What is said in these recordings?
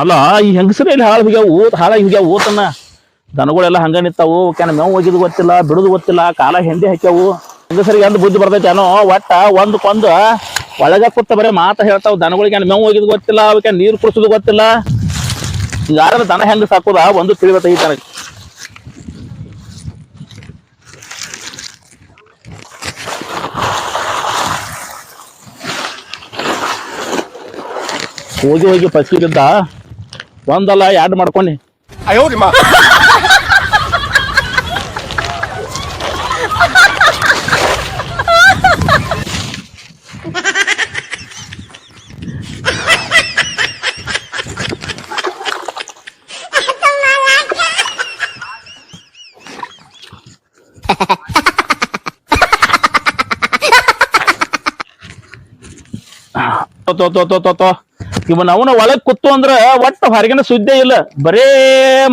ಅಲ್ಲ, ಈ ಹೆಂಗಸರು ಇಲ್ಲಿ ಹಾಳು ಹೋಗ್ಯಾವು ಹಾಳಾಗಿ ಹೋಗ್ಯಾವ, ಓತನ? ದನಗಳೆಲ್ಲ ಹಂಗ ನಿಂತಾವು ಕ್ಯಾನ ಮೇವು ಒಗಿದು ಗೊತ್ತಿಲ್ಲ, ಬಿಡುದು ಗೊತ್ತಿಲ್ಲ, ಕಾಲ ಹೆಂಡಿ ಹಾಕ್ಯಾವು. ಹೆಂಗಸರಿಗೆ ಎಂದು ಬುದ್ಧಿ ಬರ್ತೈತೆ ಏನೋ, ಒಟ್ಟ ಒಂದಕ್ಕೊಂದು ಒಳಗ ಕೂತ ಬರೀ ಮಾತ ಹೇಳ್ತಾವ, ದನಗಳಿಗೆ ಮೇವು ಒಗಿದು ಗೊತ್ತಿಲ್ಲ ಅವಕ್ಕೆ ನೀರು ಕುಡಿಸೋದು ಗೊತ್ತಿಲ್ಲ. ಯಾರ ದನ ಹೆಂಗ ಸಾಕುದ, ಒಂದು ತಿಳಿಬತ್ತೈತಿ ನನಗೆ ಹೋಗಿ ಹೋಗಿ ಪಸಿಗಿದ್ದ ಒಂದಲ್ಲ ಎರಡು ಮಾಡ್ಕೊಂಡು Toto, toto, toto. ಇವನ್ ಅವನ ಒಳಗ್ ಕೂತು ಅಂದ್ರ ಒಟ್ಟ ಹೊರಗಿನ ಸುದ್ದಿ ಇಲ್ಲ. ಬರೇ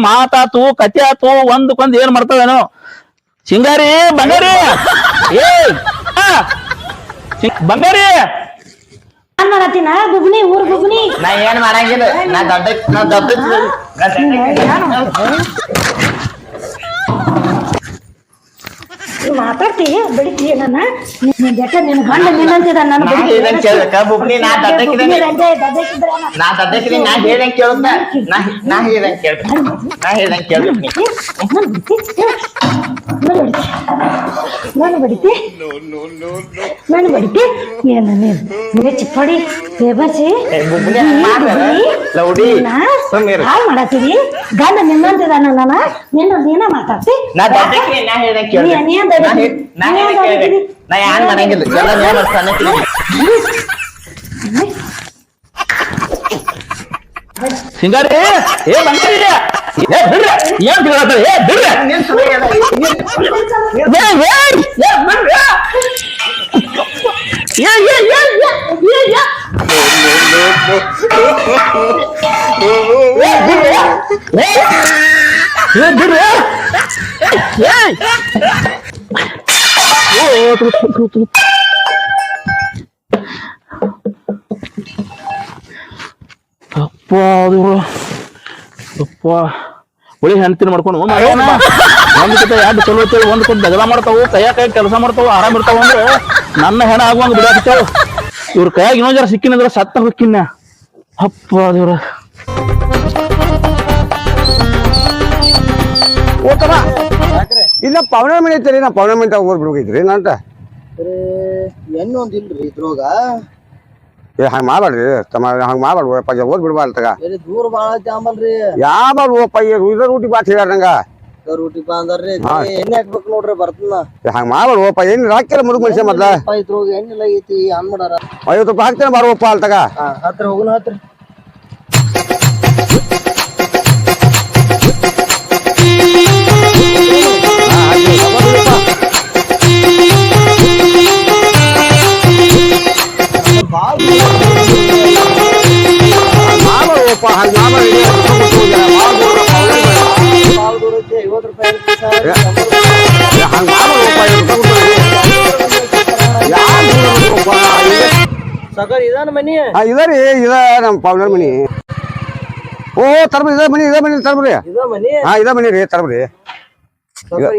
ಮಾತಾತು ಕತೆ ಆತು ಒಂದಕ್ಕೊಂದ್ ಏನ್ ಮಾಡ್ತಾವೇನು. ಸಿಂಗಾರಿ ಬಂಗಾರಿ! ಏ ಬಂಗಾರಿ! ನಾನ್ ಮಾಡತ್ತೀನ? ಗುಗ್ನಿ ಊರ್ ಗುಗ್ನಿ ನಾ ಏನ್ ಮಾಡಂಗಿಲ್ಲ. ನಾ ದೊಡ್ಡ ನಾ ದೊಡ್ಡ ನಾ ದೊಡ್ಡ ನೀವ್ ಮಾತಾಡ್ತಿ ಬೆಳಿತಿ ನನ್ನ ನಿನ್ ಬೆಟ್ಟ ನಿನ್ ಗಂಡ ನಿನ್ನಂತಿದ ನನ್ನ ನಾ ಹೇಳ್ದಂಗ್ ಕೇಳ್ಬೇಕ? ಬುಬ್ನಿ ನಾ ದಡ್ಡಕ್ಕಿದ್ದೀನಿ. ನಾ ದೊಡ್ಡಕ್ರಿ ನಾ ಹೇಳ್ದಂಗ್ ಕೇಳುತ್ತ? ನಾ ನಾ ಹೇಳ್ದಂಗ್ ಕೇಳ್ಬೇಕು ನಾ. ಹೇಳ್ದಂಗ್ ಕೇಳ್ಬೇಕು ನೀ. ನಾನು ಬಡಿತಿ ನಾನು ಬಡಿತಿ ಏನ ನೀನ್? ನೀ ಬೇಬಸಿ ಲೌಡಿ. ಹಾಳು ಮಾಡತ್ತೀರಿ ಗಂಡ ನಿನ್ನಂತಿದಾನ ನನ್ನ ನಿನ್ನ ನೀನ ಮಾತಾಡ್ತಿ? ನಾ ದೊಡ್ಡಕ್ರಿ ನಾ ಹೇಳ್ದಂಗ್ ಕೇಳ್ಬೇಕು ನೀ- ಯಾನ್ ಮಾಡಂಗಿಲ್ಲ ಎಲ್ಲ ಏ ಏ ಬಿಡ್ರಿ ಏನ್ ಏ ಬಿಡ್ರಿ. ನಿನ್. ಏ ಏ ಏ ಬಿಡ್ರಿ ಏ ಏ ಏ ಏ ಏ ಏ. ಏ ಬಿಡ್ರಿ ಏ. ಓ ತು ತು ತು ತು ಅಪ್ಪ ಅದು. ಅಪ್ಪ. ಒಳ್ಳೆ ಹೆಣ್ತಿನ ಮಾಡ್ಕೊಂಡು ಒಂದ್ ಕಿತ ಎರಡು ಚಲೋ ಚಲೋ ಒಂದ್ ಕೊಟ್ಟು ದಗದ ಮಾಡ್ತಾವು ಕೈಯಾಗ ಕೈ ಕೆಲಸ ಮಾಡ್ತಾವು ಆರಾಮ್ ಇರ್ತಾವ ಅಂದ್ರೆ ನನ್ನ ಹೆಣ ಆಗುವಂಗ ಬಿಡಾಕ್ತಾವ ಇವ್ರ ಕೈಯಾಗ ಇನ್ನೊಂದ್ ಜರ ಸಿಕ್ಕಿನಂದ್ರ ಸತ್ತ ಹೊಕ್ಕಿನ. ಅಪ್ಪ ದೇವ್ರ ಇಲ್ಲ ಪವನ ಮನೆ ಐತ್ರಿ ನಾ ಪವನ ಮನೆ ತಗೊಂಡ್ ಬಿಡ್ಬೇಕೈತ್ರಿ ನಂತ ಎಣ್ಣೆ ಒಂದ್ ಇಲ್ರಿ ಇದ್ರೋಗ? ಏ ಹಂಗ ಮಾಡ್ಬೇಡ್ರಿ ತಮ್ಮ ಹಂಗ ಮಾಡ್ಬೇಡ್ರಿ ಓದ್ ಬಿಡ್ಬಾರ್ದು ತಗ ಬೇರೆ ದೂರ ಬಾಳ ಐತಿ ಆಮಲ್ರಿ. ಯಾವ ಓಪ ಇದ್ರ ಊಟಿ ಬಾತ್ ಹೇಳ್ಯಾರ ನಂಗ? ರೂಟಿ ಬಾ ಅಂದಾರ್ರಿ. ಎಣ್ಣೆ ಹಾಕ್ಬೇಕು ನೋಡ್ರಿ ಬರ್ತದ ಹಂಗ ಮಾಡ್ಬೇಡ ಓಪ ಏನ್ ರಾಕಿಲ್ಲ ಮುದುಕ್ ಮನುಷ್ಯ ಮೊದ್ಲ ಇದ್ರೊಳಗ ಎಣ್ಣೆ ಐತಿ ಅನ್ ಮಾಡಾರ. ಐವತ್ತು ರೂಪಾಯಿ ಹಾಕ್ತೇನೆ ಬಾರೋಪ್ಪ ಅಲ್ಲಿ ತಗ ಹಾ ಹತ್ರ ಹೋಗುನ ಹತ್ರ. ಇದರಿ ಇದ ನಮ್ಮ ಪವನರ್ ಮನಿ ಓ ತರ್ಬ್ರಿ ಇದ ಮನಿ ಇದ ಮನಿ ತರ್ಬ್ರಿ ಇದ ಮನಿ ಹಾ ಇದ ಮನಿ ರೀ ತರ್ಬ್ರಿ ಸಾವ್ಕಾರ್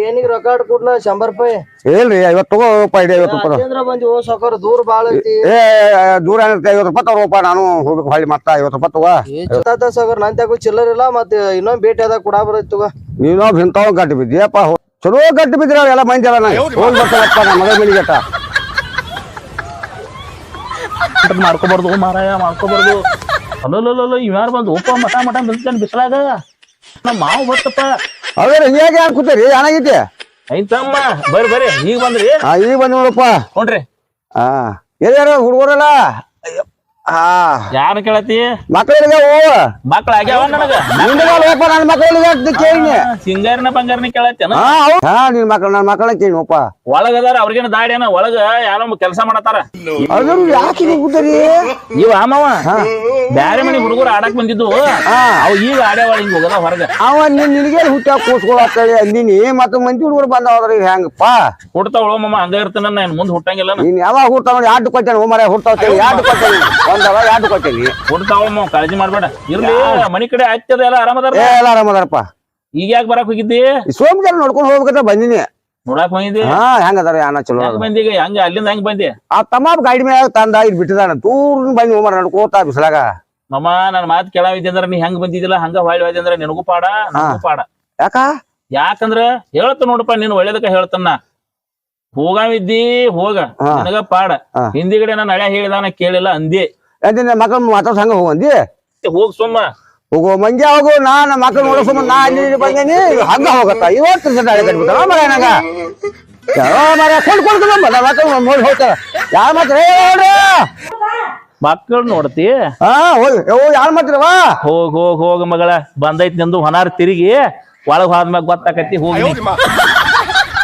ಏನಿಗೆ ರೊಕ್ಕ ಕೊಡ್ಲ? ಶಂಬರ್ ರೂಪಾಯಿ. ಐವತ್ ತಗೋ ರೂಪಾಯಿ ಇದೆ ಐವತ್ತು ರೂಪಾಯಿ ಅಲ್ಲಿಂದ್ರ ಬಂದಿ ಓ ಸಾವ್ಕಾರ್ ದೂರ ಬಾಳ ಐತಿ. ಏ ದೂರ ಐವತ್ತು ರೂಪಾಯಿ ತಗೋಪ್ಪ ನಾನು ಹೋಗ್ಬೇಕು ಹೊಳ್ಳಿ ಮತ್ತ ಐವತ್ತು ರೂಪಾಯಿ ತಗೋ. ನನ್ ಚಿಲ್ಲರ್ ಇಲ್ಲ ಮತ್ತೆ ಇನ್ನೊಂದ್ ಭೇಟಿ ಅದ ಕೊಡ ಬರೈತಿ ತಗೋ. ನೀನೋ ಇಂಥವ್ ಗಟ್ಟಿ ಬಿದ್ದೀಯಪ್ಪ ಚಲೋ ಗಟ್ಟಿ ಬಿದ್ದಿರ ಎಲ್ಲ ಮಂದಿ ಅಲ್ಲ ಹೋಗಿ ಬರ್ತಾರಪ್ಪ ನಮ್ಮ ಗಟ್ಟ ಮಾಡ್ಕೋಬಾರ್ದು ಮಾರಾಯ ಮಾಡ್ಕೋಬಾರ್ದು. ಅಲ್ಲೋ ಇವ್ಯಾರು ಬಂದು ಓಪ ಮಠ ಮಠ ನಿಲ್ತಾನೆ ಬಿಸಲಾಗ? ನಮ್ಮ ಮಾವ ಬರ್ತಪ್ಪ. ಅವ್ರ ಹಿಂಗಾಗಿ ಯಾರು ಕೂತರಿ? ಏನಾಗೈತಿ? ಐತಮ್ಮ ಬರ್ರಿ ಬರ್ರಿ. ಈಗ ಬಂದ್ರಿ? ಆ ಈಗ ಬಂದ್ ನೋಡಪ್ಪ. ನೋಡ್ರಿ ಹಾ ಎಲ್ಲಾರ ಹುಡುಗರಲ್ಲ? ಯಾರ ಕೇಳತಿ ಮಕ್ಕಳಿಗೆ ಓ ಮಕ್ಳ ಆಗ್ಯಾವ ನನಗ? ನಿಂದಪ್ಪ ನನ್ನ ಮಕ್ಕಳಿಗೆ ಕೇಳಿನಿ ಸಿಂಗಾರಿನ ಬಂಗಾರನ ಕೇಳತ್ತೇನ? ಹಾ ನಿನ್ ಮಕ್ಕಳು ನನ್ನ ಮಕ್ಕಳ ಕೇಳಿನಪ್ಪ ಒಳಗದಾರ ಅವ್ರಿಗೇನ ದಾಡ್ಯಾನ ಒಳಗ ಯಾರೋ ಕೆಲಸ ಮಾಡತಾರ ಅದ್ರ ಯಾಕೆ ಹಿಂಗ್ ಕೂತೀರಿ ಇವ ಅಮ್ಮವ ಬ್ಯಾರೆ ಮನಿ ಹುಡುಗರು ಆಡಕ್ ಬಂದಿದ್ದು. ಅವ್ ಈಗ ಆಡ್ಯಾವ ಹಿಂಗ ಹೋಗದ ಹೊರಗ. ಅವ ನಿನ್ ನಿನಗೆ ಹುಟ್ಟ ಕೂಸ್ಕೊಳತ್ತಳಿ ಅಂದಿನಿ? ಮತ್ತ ಮಂದಿ ಹುಡುಗರು ಬಂದವ್ರಿ ಹೆಂಗಪ್ಪ ಹುಡ್ತಾವಳು ಮಮ್ಮ ಹಂಗ ಇರ್ತಾನ ನಾನು ಮುಂದ್ ಹುಟ್ಟಂಗಿಲ್ಲ ನೀನ್ ಯಾವಾಗ ಹುಡ್ತಾವ ಯಾಡ್ ಕೊಟ್ಟೇನೆ ಓ ಮರ ಹುಡ್ತಾವ ಯಾಡ್ ಕೊಟ್ಟೇನೆ ಒಂದವ ಎರಡು ಕೊಟ್ಟೇನಿ? ಕೊಡ್ತಾವಮ್ಮ ಕಾಳಜಿ ಮಾಡ್ಬೇಡ. ಇರ್ಲಿ ಮನಿ ಕಡೆ ಆಯ್ತದ ಎಲ್ಲ ಆರಾಮದಾರ ಏ ಎಲ್ಲ ಆರಾಮದಾರಪ್ಪ ಈಗ ಯಾಕೆ ಬರಾಕ್ ಹೋಗಿದ್ದಿ? ಸೋಮವಾರ ನೋಡ್ಕೊಂಡು ಹೋಗ್ಬೇಕಂತ ಬಂದಿನಿ. ನೋಡಾಕ್ ಬಂದಿದ್ದಿ? ಹಾ ಹೆಂಗದಾರ ಯಾನ ಚಲೋ ಹೆಂಗ್ ಬಂದಿ ಈಗ? ಹೆಂಗ ಅಲ್ಲಿಂದ ಹೆಂಗ್ ಬಂದಿ? ಆ ತಮ್ಮ ಗಾಡಿ ಮ್ಯಾಗ ತಂದ ಇಲ್ಲಿ ಬಿಟ್ಟಿದಾನ? ದೂರ ಬಂದಿ ಹೋಮರ ನಡ್ಕೋತಾ ಬಿಸಲಾಗ. ಮಮ್ಮ ನನ್ ಮಾತು ಕೇಳಾವಿದ್ದಿ ಅಂದ್ರ ನೀ ಹೆಂಗ್ ಬಂದಿದ್ದಿಲ್ಲ ಹಂಗ ಹೊಳ್ಳಿ ಅಂದ್ರ ನಿನಗೂ ಪಾಡ ನನಗೂ ಪಾಡ. ಯಾಕ? ಯಾಕಂದ್ರ ಹೇಳ್ತ ನೋಡಪ್ಪ ನೀನ್ ಒಳ್ಳೇದಕ್ಕ ಹೇಳ್ತನ್ನ. ಹೋಗಾವಿದ್ದಿ ಹೋಗ. ನನಗ ಪಾಡ. ಹಿಂದಿಗಡೆ ನಾನು ಹಳೆ ಹೇಳಿದ ನಾ ಕೇಳಿಲ್ಲ ಅಂದಿ. ಯಾಕಂದ್ರೆ ಮಕ್ಕಳ ಮಾತಾಡ್ಸ ಹಂಗ ಹೋಗಂದಿ? ಹೋಗ್ ಸುಮ್ಮ ಹೋಗೋ ಮಂಗ್ಯ ಹೋಗು ನಾನ್ ಮಕ್ಕಳು ನೋಡೋ ಸುಮ್ಮ ನಾ ಅಲ್ಲಿ ಇಲ್ಲಿ ಬಂದೇನಿ ಹಂಗ ಹೋಗತ್ತ. ಇವತ್ತು ಸದ ಹಳೆ ಕಟ್ಬಿಟ್ಟಾರ ಮರ ನಂಗ ಯಾವ ಮರ ಕೊಂಡು ಕೊಂಡು ಮದ ಮಕ್ಕಳು ನೋಡಿ ಹೋಗ್ತಾರ ಯಾರ ಮಾತ್ರ? ಮಕ್ಕಳು ನೋಡ್ತಿ? ಹಾ ಹೋಗಿ. ಯಾರ ಮಾತ್ರವಾ ಹೋಗ್ ಹೋಗ್ ಹೋಗ ಮಗಳ. ಬಂದೈತಿ ನಿಂದು ಹೊನಾರ್ ತಿರುಗಿ ಒಳಗ್ ಹೋದ್ಮ್ಯಾಗ ಗೊತ್ತಾಕತಿ ಹೋಗಿ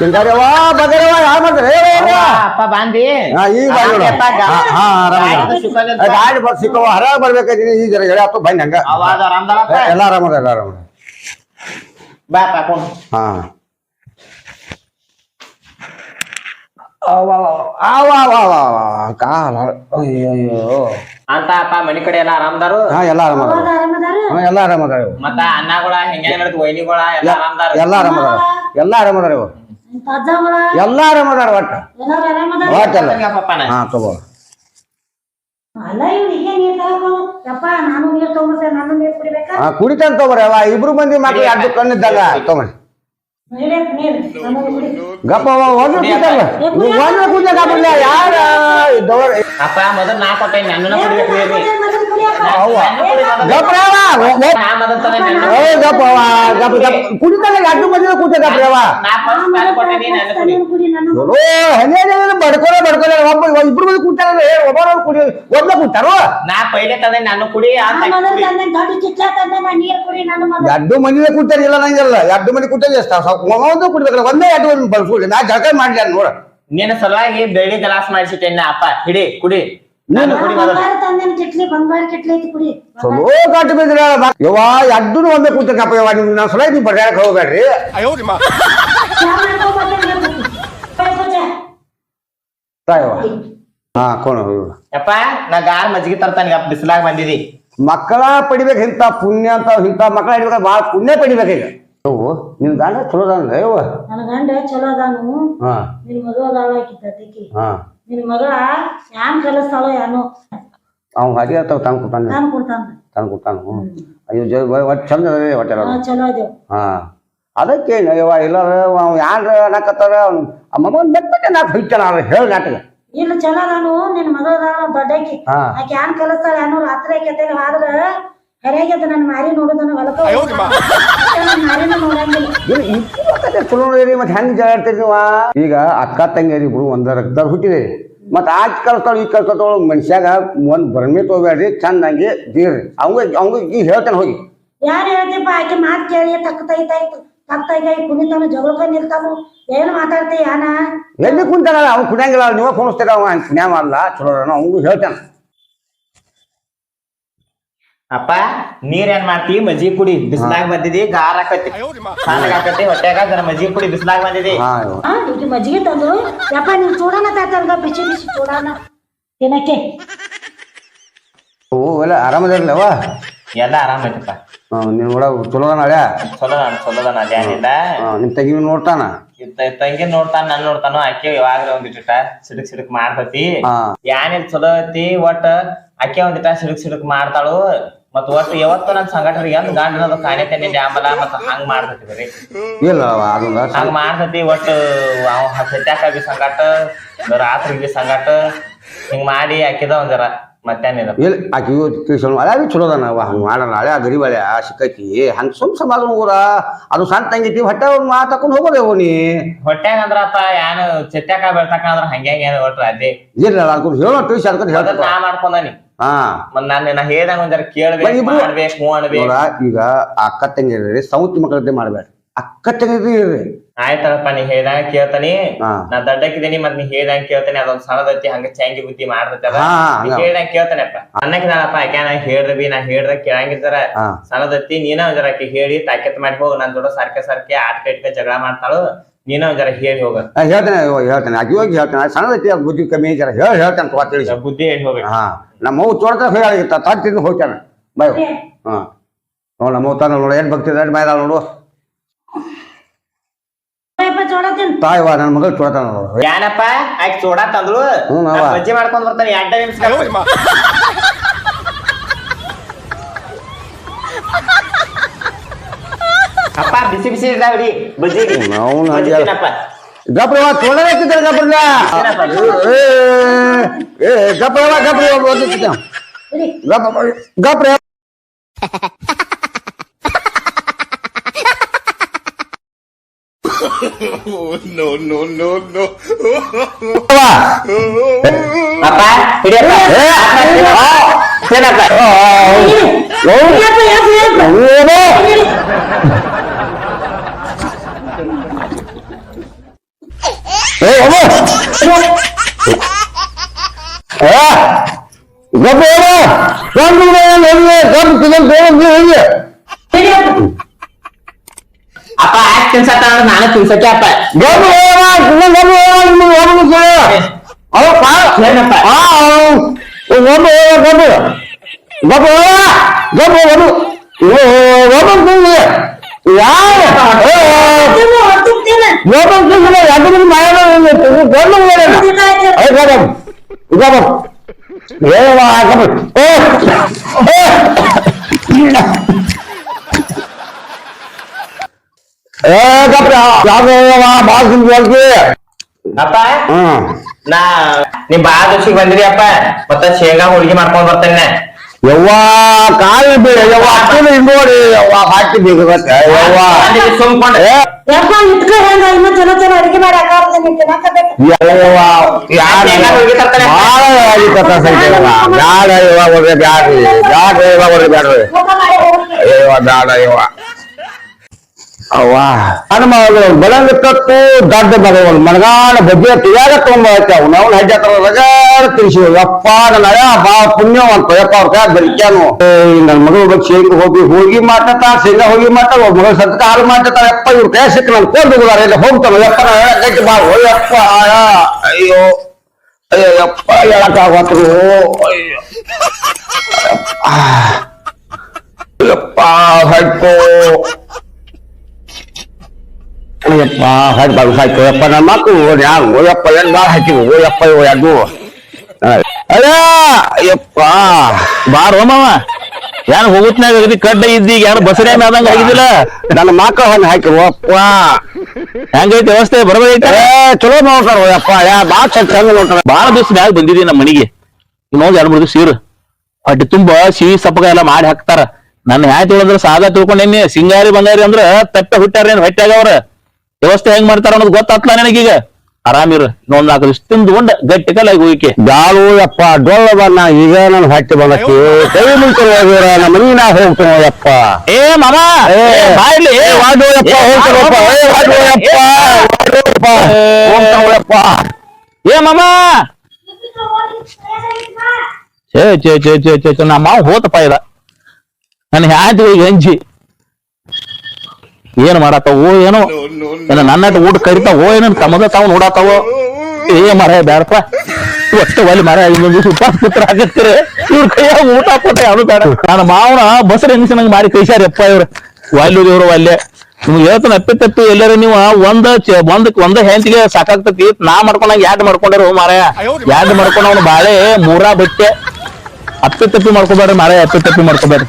ಸಿಂಗಾರವ್ವ ಬಗರವ್ವ ಯಾರು ಮಾಡ್ತಾರೆ? ಅಪ್ಪ ಬಾಂದಿ ಹಾ ಈಗ. ಗಾಡಿ ಬರ್ ಸಿಕ್ಕವ ಹರ ಬರ್ಬೇಕಾಯ್ತೀನಿ ಈಗ ಎಳೆ ಹತ್ತು ಬನ್ನಿ ಹಂಗ. ಎಲ್ಲ ಆರಾಮದ ಎಲ್ಲ ಆರಾಮದ ಬಾ ಪಾಕೊಂಡು ಹಾ. ಅಂತ ಅಪ್ಪ ಮನಿ ಕಡೆ ಎಲ್ಲ ಆರಾಮದಾರು ಹಾ ಎಲ್ಲ ಆರಾಮದಾರ ಎಲ್ಲ ಆರಾಮದ ಮತ್ತ ಅನ್ನಗಳ ಹೆಂಗ ವೈನಿಗಳ ಎಲ್ಲ ಆರಾಮದಾರ ಎಲ್ಲ ಆರಾಮದ ಎಲ್ಲ ಆರಾಮದಾರ ಇವ ಇಂತ ಆರಾಮ ಅದಾರ ಒಟ್ಟ. ಒಟ್ಟಲ್ಲ ಹಾ ತಗೋ ಅಲ್ಲ ಇವ್ರು ಈಗ ನೀರ್ ತಗೊಂಡು ಯಪ್ಪ ನಾನು ನೀರ್ ತಗೊಂಡ್ಬರ್ತೇನೆ ನಾನು ನೀರ್ ಕುಡಿಬೇಕಾ? ಹಾ ಕುಡಿತಾನ ತಗೋರಿ ಅವ ಇಬ್ರು ಮಂದಿ ಮಕ್ಳು ಎರಡು ಕಣ್ಣಿದ್ದಾಗ. ಕುಡಿ. ಗಪ್ಪ ಒಂದು ಕೂತಲ್ಲ ಒಂದು ಕೂತ ಗಪ್ಪ ಯಾರ ಅಪ್ಪ ಮೊದಲ್ ನಾ ಕೊಟ್ಟೆ ನನ್ನ ಕುಡಿಬೇಕು ಕುಡಿತಾನ ಕೂತ ಕುಡಿ ನೀರು ಕುಡಿ ನಾನು ಓ ಹನ್ನೆರಡು ಬಡ್ಕೊಳ ಬಡ್ಕೊಳ ಒಬ್ಬ ಇಬ್ರು ಮಂದಿ ಕೂತಾರ ಒಬ್ಬರ ಕುಡಿ ಒಬ್ಬ ಕೂತಾರೋ? ನಾ ಪೈಲೆ ತಂದೆ ನಾನು ಕುಡಿ ಅಂತ ನಾನು ಮೊದಲು ಚಿಕ್ಕ ತಂದೆ ನಾನು ನೀರ್ ಕುಡಿ ನಾನು ಮೊದಲು ಎರಡು ಮಂದಿ ಕೂತಾರ ಇಲ್ಲ ನಂಗಿಲ್ಲ ಎರಡು ಮಂದಿ ಕೂತಾರ ಎಷ್ಟು ಒಂದು ಕುಡಿಬೇಕಲ್ಲ ಒಂದೇ ಎರಡು ಬಳಸ್ಕೊಳ್ಳಿ ಬಳ್ಸ್ಕೊಳ್ಳಿ ನಾ ಜಳಕ ಮಾಡ್ಲಿ ನೋಡ. ನಿನ್ನ ಸಲುವಾಗಿ ಬೆಳ್ಳಿ ಗ್ಲಾಸ್ ಮಾಡಿಸಿಟ್ಟೆ ಅಪ್ಪ. ಹಿಡಿ ಕುಡಿ. ನಾನು ಕುಡಿ ಮೊದಲು ಬಂಗಾರ ತಂದೆ ಕಿಟ್ಲಿ ಬಂಗಾರ ಕಿಟ್ಲಿ ಐತಿ ಕುಡಿ. ಚಲೋ ಗಟ್ಟಿ ಬಿದ್ರ ಯವ್ವ ಎರಡು ಒಂದೇ ಕೂತಕ್ಕಪ್ಪ ಯವ್ವ ನಿಮ್ಗೆ ನಾನು ಸಲ ನೀವು ಬರ್ಯಾಕ ಹೋಗ್ಬೇಡ್ರಿ. ಚಾ ತಾಯವ್ವ ಹಾ ಕೋಣ ಯಪ್ಪ ನಾ ಗಾರ್ ಮಜ್ಜಿಗೆ ತರ್ತಾನೆ ಯಪ್ಪ ಬಿಸಿಲಾಗ ಬಂದಿದಿ. ಮಕ್ಕಳ ಪಡಿಬೇಕು ಇಂಥ ಪುಣ್ಯ ಅಂತ ಇಂಥ ಮಕ್ಕಳ ಹಿಡಿಬೇಕು ಭಾಳ ಪುಣ್ಯ ಪಡಿಬೇಕು ಈಗ. ನಿನ್ ಗಂಡ ಚಲೋ ಯವ್ವ. ನನ್ನ ಗಂಡ ಚಲೋ ಅದಾನು. ಹಾ. ನಿನ್ ಅದಾಳ ಆಕಿದ್ದಕ್ಕೆ ಹಾ. ನಿನ್ ಮಗಳ ಯಾನ್ ಕಲಿಸ್ತಾಳೋ ಯಾನೋ. ಅವ್ನು ಹಾಗೆ ಆತಾವ ತಂದು ಕೊಟ್ಟಾನ ನಾನ್ ಕೊಡ್ತಾನ. ಕೊಟ್ಟಾನು ಅಯ್ಯೋ ಜ ಒಟ್ಟು ಚಂದ ಅದೇ ಒಟ್ಟೆ ಹಾ ಚಲೋ ಅದೇವ್ ಹಾ. ಅದಕ್ಕೆ ಯವ್ವ ಇಲ್ಲ ಅವ್ ಯಾರ ಅನ್ನಕತ್ತಾರ ಅವ್ನು ಆ ಒಂದು ಬೆಟ್ಟೆ ನಾಲ್ಕು ಹೊಯ್ತಾನ ಅವ್ರು ಹೇಳಿ ನಾಟಕ ಇಲ್ಲ ಚಲೋ ನಾನು ನಿನ್ ಮಗಳ ದೊಡ್ಡಾಕಿ. ಹಾ. ಆಕೆ ಯಾನ್ ಕಲಿಸ್ತಾಳ ಯಾನೋ ರಾತ್ರಿ ಆಕೆ ಆದ್ರ ಹರಿಯಾಗ್ಯದ ನನ್ ಮಾರಿ ನೋಡುದನ ಹೊಲಕ ನನ್ ಮಾರಿನ ನೋಡಂಗಿಲ್ಲ. ಏನು ಇಬ್ರು ಅಕ್ಕ ಚಲೋ ನೋಡಿರಿ ಮತ್ತೆ ಹೆಂಗ್ ನೀವು ಈಗ ಅಕ್ಕ ತಂಗಿ ಇಬ್ರು ಒಂದ ರಕ್ತದ ಹುಟ್ಟಿದೆ. ಮತ್ತೆ ಆಚ್ ಕಲ್ತಾಳ ಈ ಕಲ್ತಾಳ ಮನುಷ್ಯಾಗ ಒಂದ್ ಭ್ರಮೆ ತಗೋಬೇಡ್ರಿ ಚಂದಂಗೆ ದೀರ್ರಿ ಅವಂಗ ಅವಂಗ ಈಗ ಹೇಳ್ತಾನೆ ಹೋಗಿ. ಯಾರು ಹೇಳ್ತಿಪ್ಪ ಆಕೆ ಮಾತ್ ಕೇಳಿ ತಕ್ಕತೈತಾಯ್ತು ತಕ್ತಾಗ ಕುಣಿತಾನು ಜಗಳಕ ನಿಲ್ತಾನು ಏನ್ ಮಾತಾಡ್ತಿ ಯಾನ ಎಲ್ಲಿ ಕುಂತಾನ ಅವ್ನು ಕುಡಿಯಂಗಿಲ್ಲ ನೀವ ಕುಣಿಸ್ತೀರ ಅವ ಸ್ನೇಹ ಅಲ್ಲ ಚಲೋ ಅವಂಗೂ ಹೇಳ್ತಾನ. ಅಪ್ಪ ನೀರ್ ಏನ್ ಮಾಡ್ತಿ? ಮಜ್ಜಿಗೆ ಕುಡಿ. ಬಿಸಿಲಾಗ ಬಂದಿದಿ ಗಾರ್ ಹಾಕತಿ. ತಣ್ಣಗ್ ಹಾಕತಿ ಹೊಟ್ಯಾಗ ಜರ ಮಜ್ಜಿಗೆ ಕುಡಿ ಬಿಸಿಲಾಗ ಬಂದಿದಿ. ಹಾ ಮಜ್ಜಿಗೆ ತಂದು? ಯಪ್ಪ ನೀವು ಚೂಡಾನ ತಾತಲ್ಗ ಬಿಸಿ ಬಿಸಿ ಚೂಡಾನ. ತಿನ್ನಕ್ಕೆ. ಓ ಎಲ್ಲ ಆರಾಮದಿರ್ಲವ? ಎಲ್ಲ ಆರಾಮ ಐತಪ್ಪ. ನೀನ್ ನೋಡ ಚಲೋ ನಾಳೆ ಚಲೋ ನಾನು ಚಲೋ ಅದೇನಿಲ್ಲ ನಿಮ್ ತಂಗಿ ನೋಡ್ತಾನ? ಇತ್ತ- ತಂಗಿ ನೋಡ್ತಾನ ನನ್ ನೋಡ್ತಾನೋ ಆಕೆ ಯಾವಾಗ ಸಿಡಕ್ ಸಿಡಕ್ ಮಾಡ್ತತಿ. ಹಾ. ಯಾನಿಲ್ ಚಲೋ ಐತಿ ಒಟ್ಟ ಆಕೆ ಒಂದಿಟ್ಟ ಸಿಡಕ್ ಸಿಡಕ್ ಮಾಡ್ತಾಳು ಮತ್ ಒಟ್ಟು ಯಾವತ್ತು ನನ್ ಸಂಘಟನೆ ಎಂದ್ ಕಾಣೆ ಕಾಣೇತೇನೆ ಡ್ಯಾಮಲ ಮತ್ತ ಹಂಗ್ ಮಾಡ್ತತಿ ರೀ. ಇಲ್ಲ ಅದೊಂದ ಹಂಗ ಮಾಡ್ತತಿ ಒಟ್ಟು ಅವ್ ಸತ್ಯಾಕ ಬಿ ಸಂಘಟ ರಾತ್ರಿ ಬಿ ಸಂಗಾಟ ಹಿಂಗ್ ಮಾಡಿ ಹಾಕಿದ ಒಂದರ ಮತ್ತೇನಿಲ್ಲ ಇಲ್ಲ ಆಕಿ ತಿಳಿಸೋಣ ಅದೇ ಬಿ ಚಲೋ ಅದಾನ ಹಂಗ ಮಾಡಲ್ಲ ಹಳೆ ಗರೀಬ್ ಹಳೆ ಸಿಕ್ಕೈತಿ. ಹಂಗ ಸುಮ್ ಸಮಾಧಾನ ಹೋಗೋರ ಅದು ಸಣ್ಣ ತಂಗಿತಿ ಹೊಟ್ಟೆ ಅವ್ರು ಮಾತಾಕೊಂಡು ಹೋಗೋದೇ ನೀ? ಹೊಟ್ಯಾಗ ಅಂದ್ರಪ್ಪ ಯಾನು ಸತ್ಯಾಕ ಬೆಳ್ತಾಕ ಅಂದ್ರ ಹಂಗೆ ಅದೇ ಇಲ್ಲ ಹೇಳೋ ತಿಳಿಸಿ ಅದನ್ನ ನಾ ಮಾಡ್ಕೊಂಡನಿ. ಹಾ. ಮತ್ ನಾನು ನಾ ಹೇಳ್ದಂಗ ಒಂದರ ಕೇಳ್ಬೇಕು ಇಬ್ರು- ಮಾಡ್ಬೇಕು ಹ್ಞೂ ಅನ್ಬೇಕು. ನೋಡ ಈಗ ಅಕ್ಕ ತಂಗಿರಿ ಸೌತ್ ಮಕ್ಕಳದ್ದೇ ಮಾಡ್ಬೇಡ್ರಿ. ಅಕ್ಕ ತಂಗಿರಿ ಇರ್ರಿ. ನೀ ಹೇಳ್ದಂಗ ಕೇಳ್ತಾನಿ. ಹಾ. ನಾ ದಡ್ಡಕ್ಕಿದೀನಿ ಮತ್ ನೀ ಹೇಳ್ದಂಗ ಕೇಳ್ತಾನೆ. ಅದೊಂದ್ ಸಣ್ಣದೈತಿ ಹಂಗ ಚಂಗಿ ಬುದ್ಧಿ ಮಾಡ್ತೈತಿ ಅದ ಹಾ ನೀ ಹಂಗ ಹೇಳ್ದಂಗ ಕೇಳ್ತಾನಪ್ಪ. ಅನ್ನಕ್ಕೆ ನಾನಪ್ಪ ಆಕೆ ನಾ ಹೇಳ್ರಿ ಬಿ ನಾ ಹೇಳ್ದ ಕೇಳಂಗಿರ್ತಾರ. ಹಾ. ಸಣ್ಣದತ್ತಿ ನೀನ ಆಕಿ ಹೇಳಿ ತಾಕೆತ್ ಮಾಡಿ ಹೋಗ್. ನನ್ ಜೋಡ ಸರ್ಕೆ ಸರ್ಕೆ ಆಟ ಇಟ್ಕ ಜಗಳ ಮಾಡ್ತಾಳು. ನೀನ ಜರ ಹೇಳಿ ಹೋಗ. ಹೇಳ್ತೇನೆ ಹೇಳ್ತೇನೆ. ಅಗಿ ಹೋಗಿ ಹೇಳ್ತೇನೆ. ಸಣ್ಣದೈತಿ ಅದು ಬುದ್ಧಿ ಕಮ್ಮಿ ಜರ ಹೇಳಿ ಹೇಳ್ತೇನೆ ತಗೋ ತಿಳಿ ಬುದ್ಧಿ ಹೇಳಿ ಹೋಗ ಹಾ ನಮ್ಮ ಮಗು ತೋಟದ ಹೇಳಿತ್ತ ತಟ್ಟು ತಿಂದು ಹೋಗ್ತಾನೆ. ಬಾಯ್. ಹಾ. ನೋಡು ನಮ್ಮ ತಾನ ನೋಡು ಏನ್ ಭಕ್ತಿ ಇದೆ ಬಾಯ್ದಾಳ ನೋಡು. ತಾಯಿ ವಾ ನನ್ನ ಮಗಳು ಚೋಡ್ತಾನ ನೋಡು. ಏನಪ್ಪ ಆಯ್ತು ಚೋಡ ತಂದ್ರು ಹ್ಞೂ, ನಾವ. ಮಾಡ್ಕೊಂಡ್ ಬರ್ತಾನೆ ಎರಡ ನಿಮಿಷ ಅಪ್ಪ ಬಿಸಿ ಬಿಸಿ ಇದಾವ್ರಿ ಬಜ್ಜಿ ಅವ್ನು ಬಜ್ಜಿ ಹಾಗೆ- ತಿನ್ನಪ್ಪ. ಗಪ್ರವ ತೋಡದ ಹಾಕಿದ್ದಾರೆ ಗಪ್ರಲ್ಲ ಏ ಏ ಗಪ್ರವ ಗಪ್ರವ ಓದಿಸ್ತ ಗಪ್ರ ಗಪ್ರ ಅಪ್ಪ ಹಿಡಿಯಪ್ಪ ಏ, ಆ, ತಿನ್ನಪ್ಪ. ಯಪ್ಪ ಯಪ್ಪ ಯಪ್ಪ ಏ ಅಮ್ಮ ಗಪ್ರ ತಿಂದು ಹೇಗೆ ಅಪ್ಪ ಯಾಕೆ ತಿನ್ಸತ್ತ ನಾನು ತಿನ್ಸಕ್ಕೆ ಅಪ್ಪ ಗಪ್ರ ಗಪ್ರ ಅವ ಪಾ ಏನಪ್ಪ? ಗಪ್ರ ಗಪ್ರ ಗಪ್ರ ಗಪ್ರ ಒಂದು ಒಂದು ಹೊತ್ತು ತಿನ್ನ ಯೋಗಂ ತಿಂಗಳ ಯಾಕಂದ್ರೆ ಮಾಯನ ಗಂಡು ಐ ಗಬಂ ಗಬಂ ಏವಾ ಗಬಂ ಓ ಏ ಗಬ್ರ ಯಾವ ಬಾಸಿನ ಹೋಗಿ ಅಪ್ಪ ಹ್ಮ್ ನಾ ನಿಮ್ ಬಾ ದೋಷಿಗೆ ಬಂದ್ರಿ ಅಪ್ಪ ಮತ್ತ ಶೇಂಗಾ ಹೋಳಿಗೆ ಮಾಡ್ಕೊಂಡ್ ಬರ್ತೇನೆ ಯವ್ವ ಕಾಲು ಬೀಳ ಯವ್ವ ಅಕ್ಕನ ನೋಡಿ ಯವ್ವ ಹಾಕಿ ಬೇಕತ್ತೆ ಯವ್ವ ಸುಮ್ಕೊಂಡ್ ಏ ಯಪ್ಪ ಇಟ್ಕ ಹೆಂಗ ಇನ್ನು ಚಲೋ ಚಲೋ ಅಡಿಗೆ ಮಾಡಿ ಹಾಕಾರ್ದ ನೀನ್ ತಿನ್ನಕಬೇಕು ಯವ್ವ ಯಾರ ಬಾಳ ಆಗಿತ್ತ ಸಂಖ್ಯೆ ಬ್ಯಾಡ ಯವ್ವ ಬರ್ರಿ ಬ್ಯಾಡ್ರಿ. ಬ್ಯಾಡ ಯವ್ವ ಬರ್ರಿ ಬ್ಯಾಡ್ರಿ ಊಟ ಮಾಡಿ ಹೋಗ್ತೀನಿ ಅಯ್ಯವ್ವ ಬ್ಯಾಡ ಯವ್ವ ಅವ್ವ ನನ್ನ ಮಗಳು ಬೆಳಗ್ಗೆ ತತ್ತು ದಡ್ಡ ಬರೋವಲ್ ಮನಗಾಣ ಬಜ್ಜೆ ತಿಯಾಗ ತುಂಬ ಆಯ್ತಾವ ನಾವು ಹೆಜ್ಜೆ ತರ ರಗಾಡ ತಿಳಿಸಿ ಯಪ್ಪ ನನ್ನ ಹಳೆ ಬಾ ಪುಣ್ಯವಂತ ಯಪ್ಪ ಅವ್ರ ಕೈ ಬೆರಿಕ್ಯಾನು. ನನ್ನ ಮಗಳು ಬಗ್ಗೆ ಶೇಂಗ ಹೋಗಿ ಹೋಗಿ ಮಾಡ್ತಾ ಶೇಂಗಾ ಹೋಗಿ ಮಾಡ್ತಾ ಒಬ್ಬ ಮಗಳು ಸದ್ಕ ಹಾಲು ಮಾಡ್ತಾ ಯಪ್ಪ ಇವ್ರ ಕೈ ಸಿಕ್ಕ ನನ್ ಕೊಂಡು ಹೋಗುದಾರ ಇಲ್ಲ ಹೋಗ್ತಾವ ಯಪ್ಪ ನಾ ಗಟ್ಟಿ ಬಾ. ಓ ಯಪ್ಪ ಆಯ, ಅಯ್ಯೋ. ಅಯ್ಯೋ ಯಪ್ಪ ಹೇಳಕ್ಕಾಗತ್ರು ಅಯ್ಯೋ. ಆ, ಯಪ್ಪ ಹೈಕೋ. ಅಯ್ಯಪ್ಪ ಬಾಳು ಹಾಕಿ ಯಪ್ಪ ನನ್ನ ಮಕ್ಕಳು ಯಾರು ಓಯಪ್ಪ ಏನು ಭಾಳ ಹಾಕಿವು ಓಯಪ್ಪ ಇವು ಎರಡು ಅಯ್ಯ ಅಯ್ಯಪ್ಪ ಬಾರೋ ಮಾವ ಏನ್ ಹೋಗುತ್ನಾಗ ಅಗದಿ ಕಡ್ಡ ಇದ್ದಿ ಯಾರು ಬಸರೆ ಆದಂಗ ಆಗಿದಿಲ್ಲ ನನ್ನ ಮಾಕ ಹಣ್ಣು ಹಾಕಿ ಓಪ್ಪ ಹೆಂಗೈತಿ ವ್ಯವಸ್ಥೆ ಬರಬೈತೆ ಚಲೋ ನೋಡ್ತಾರ ಓಯಪ್ಪ ಯಾ ಬಾಳ ಚಂದ ಚಂದ ನೋಡ್ತಾರ ಬಾಳ ದಿವ್ಸ ಮ್ಯಾಗ ಬಂದಿದಿ ನಮ್ಮ ಮನಿಗೆ ನೋಡಿ ಎರಡು ಮೂರು ದಿವಸ ಇರು ಹೊಟ್ಟೆ ತುಂಬ ಸಿಹಿ ಸಪ್ಪಗ ಎಲ್ಲ ಮಾಡಿ ಹಾಕ್ತಾರ ನನ್ನ ಹ್ಯಾ ತಿಳಿದ್ರ ಸಾದಾ ತಿಳ್ಕೊಂಡೇನಿ ಸಿಂಗಾರಿ ಬಂಗಾರಿ ಅಂದ್ರ ತಪ್ಪೆ ಹೊಟ್ಟೆ ಹೊಟ್ಟಾಗ ಅವ್ರ ವ್ಯವಸ್ಥೆ ಹೆಂಗ್ ಮಾಡ್ತಾರ ಅನ್ನೋದು ಗೊತ್ತಾತ್ಲ ನನಗೀಗ. ಆರಾಮಿರು ಇನ್ನೊಂದ್ ನಾಲ್ಕು ದಿವಸ ತಿಂದ್ಕೊಂಡ ಗಟ್ಟಿ ಕಲಾಗಿ ಹೋಗಿಕೆ ಬ್ಯಾಳು ಯಪ್ಪ ಡೊಳ್ಳ ಈಗ ನನ್ ಹಟ್ಟಿ ಬಂದಕ್ಕೆ ಕೈ ಹೋಗಿರ ನಮ್ಮ ಮನಿ ನಾ ಯಪ್ಪ ಏ ಮಾಮ! ಬಾಯ್ಲಿ ವಾಡು ಯಪ್ಪ ಚೇ ಏ ವಾಡು ಯಪ್ಪ ಯಪ್ಪ ಹೋಗ್ತಾವ ಏ ಮಾಮ! ಛೇ ಛೇ ಛೇ ಛೇ ಛೇ ನಮ್ಮ ಹೋತಪ್ಪ ಇದ ನನ್ನ ಹ್ಯಾಂತಿ ಹೋಗಿ ಹಂಚಿ ಏನ್ ಮಾಡತ್ತಾವೋ ಏನೋ? ಏನ ನನ್ನ ಊಟ ಓ ಏನೋ ತಮ್ಮದ ತಾವ್ ನೋಡತ್ತಾವ ಏ ಮರ ಬ್ಯಾಡಪ್ಪ. ಒಟ್ಟು ಒಲಿ ಮರ ಇನ್ನೊಂದು ಉಪವಾಸ ಪುತ್ರ ಆಗತ್ತಿರ. ಇವ್ರ ಕೈಯಾಗ ಊಟ ಪೂಟ ಯಾವ್ದು ಬೇಡ. ನಾನು ಮಾವನ ಬಸರ ಹೆಂಗಸಿನಂಗ್ ಮಾರಿ ಕೈಸಾರಪ್ಪ ಇವ್ರ. ವಾಲ್ಯೂ ಇವ್ರು ವಾಲ್ಯ. ನಿಮ್ಗೆ ಹೇಳ್ತಾನೆ ಅಪ್ಪಿ ತಪ್ಪಿ ಎಲ್ಲಾರ ನೀವು ಒಂದ ಒಂದ್ ಒಂದ ಹೆಂತಿಗೆ ಸಾಕಾಗ್ತತಿ. ನಾ ಮಾಡ್ಕೊಂಡಾಗ ಯಾಡ್ ಮಾಡ್ಕೊಂಡಾರ ಮಾರಾಯ? ಯಾಡ್ ಮಾಡ್ಕೊಂಡವ್ನು ಬಾಳೆ ಮೂರಾ ಬಟ್ಟೆ. ಅಪ್ಪಿ ತಪ್ಪಿ ಮಾಡ್ಕೋಬೇಡ್ರಿ ಮಾರಾಯ ಅಪ್ಪಿ ತಪ್ಪಿ ಮಾಡ್ಕೋಬೇಡ್ರಿ.